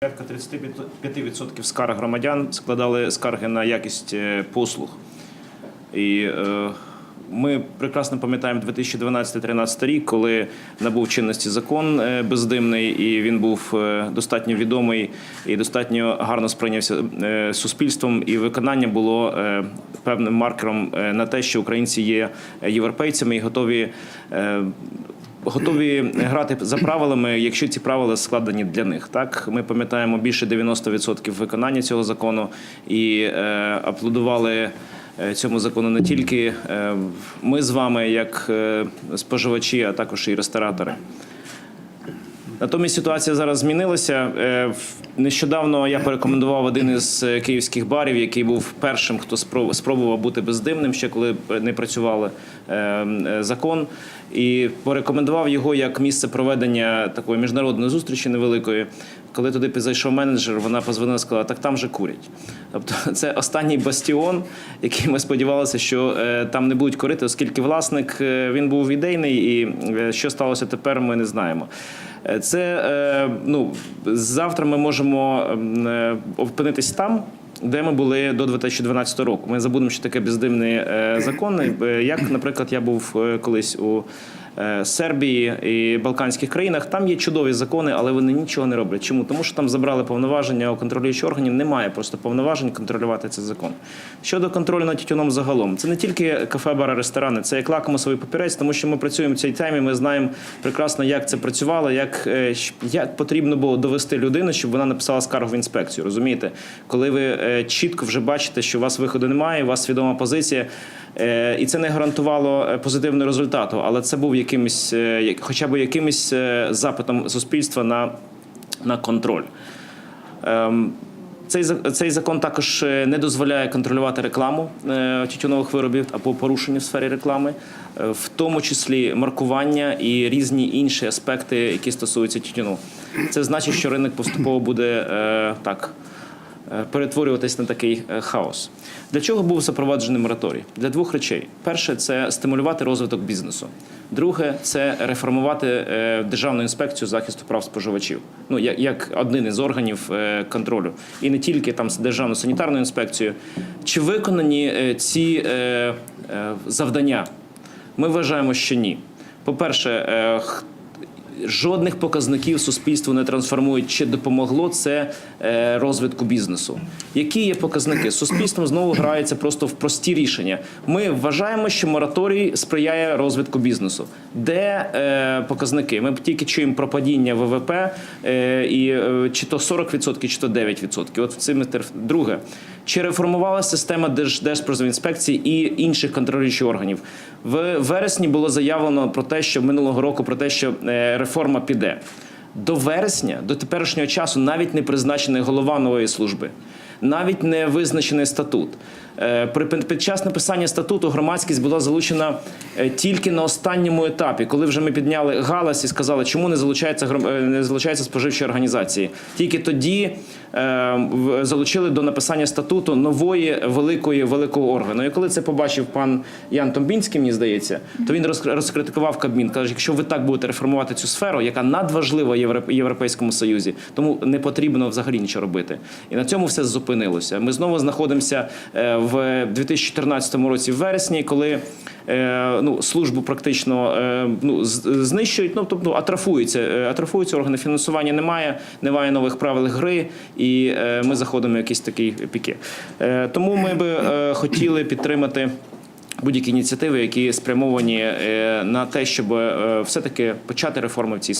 Порядка 35% скарг громадян складали скарги на якість е, послуг. І е, ми прекрасно пам'ятаємо 2012-2013 рік, коли набув чинності закон е, бездимний, і він був е, достатньо відомий і достатньо гарно сприйнявся суспільством. І виконання було певним маркером на те, що українці є європейцями і готові. Готові грати за правилами, якщо ці правила складені для них. Так ми пам'ятаємо більше 90% виконання цього закону і е, аплодували. е, Цьому закону не тільки е, ми з вами, як е, споживачі, а також і ресторатори. Натомість ситуація зараз змінилася. Е, Нещодавно я порекомендував один із е, київських барів, який був першим, хто спробував бути бездимним, ще коли не працював е, закон, і порекомендував його як місце проведення такої міжнародної зустрічі невеликої. Коли туди зайшов менеджер, вона позвонила і сказала, так там же курять. Тобто це останній бастіон, який ми сподівалися, що там не будуть курити, оскільки власник він був ідейний, і що сталося тепер, ми не знаємо. Це е, ну завтра ми можемо ем, е, опинитись там. Де ми були до 2012 року. Ми забудемо, що таке бездимний е, закон. Як, наприклад, я був колись у Сербії і Балканських країнах. Там є чудові закони, але вони нічого не роблять. Чому? Тому що там забрали повноваження у контролюючих органів. Немає просто повноважень контролювати цей закон. Щодо контролю над тютюном загалом, це не тільки кафе, бари, ресторани, це як лакмусовий папірець, тому що ми працюємо в цій темі. Ми знаємо прекрасно, як це працювало, як, е, як потрібно було довести людину, щоб вона написала скаргу в інспекцію. Розумієте, коли ви е, чітко вже бачите, що у вас виходу немає, у вас свідома позиція. Е, І це не гарантувало е, позитивного результату, але це був якимось, е, хоча б якимось е, запитом суспільства на, на контроль. Ем, Цей, цей закон також е, не дозволяє контролювати рекламу тютюнових виробів або порушення в сфері реклами, в тому числі маркування і різні інші аспекти, які стосуються тютюну. Це значить, що ринок поступово буде так перетворюватись на такий е, хаос. Для чого був запроваджений мораторій? Для двох речей: перше це стимулювати розвиток бізнесу. Друге це реформувати е, державну інспекцію захисту прав споживачів. Ну як, як один із органів е, контролю, і не тільки там державну санітарну інспекцію. Чи виконані е, ці е, е, завдання? Ми вважаємо, що ні. По-перше, е, х- жодних показників суспільству не трансформують, чи допомогло це е, розвитку бізнесу. Які є показники? Суспільство знову грається просто в прості рішення. Ми вважаємо, що мораторій сприяє розвитку бізнесу. Де е, показники? Ми тільки чуємо про падіння ВВП е, і е, чи то 40%, чи то 9%. От в цим друге. Чи реформувала система Держ- і інших контролюючих органів? В вересні було заявлено про те, що минулого року про те, що е, реформа піде. До вересня, до теперішнього часу, навіть не призначений голова нової служби, навіть не визначений статут. Е, під час написання статуту громадськість була залучена е, тільки на останньому етапі, коли вже ми підняли галас і сказали, чому не залучається гром- е, не залучаються споживчі організації. Тільки тоді залучили до написання статуту нової великої великого органу. І коли це побачив пан Ян Томбінський, мені здається, то він роз- розкритикував Кабмін. Каже, якщо ви так будете реформувати цю сферу, яка надважлива Європ- Європейському Союзі, тому не потрібно взагалі нічого робити. І на цьому все зупинилося. Ми знову знаходимося е, в 2014 році, в вересні, коли е, ну, службу практично е, ну, знищують, ну тобто атрофуються, е, атрофуються органи фінансування. Немає, немає нових правил гри, і ми заходимо в якісь такі піки. Е, Тому ми би хотіли підтримати. Будь-які ініціативи, які спрямовані на те, щоб все таки почати реформи в цій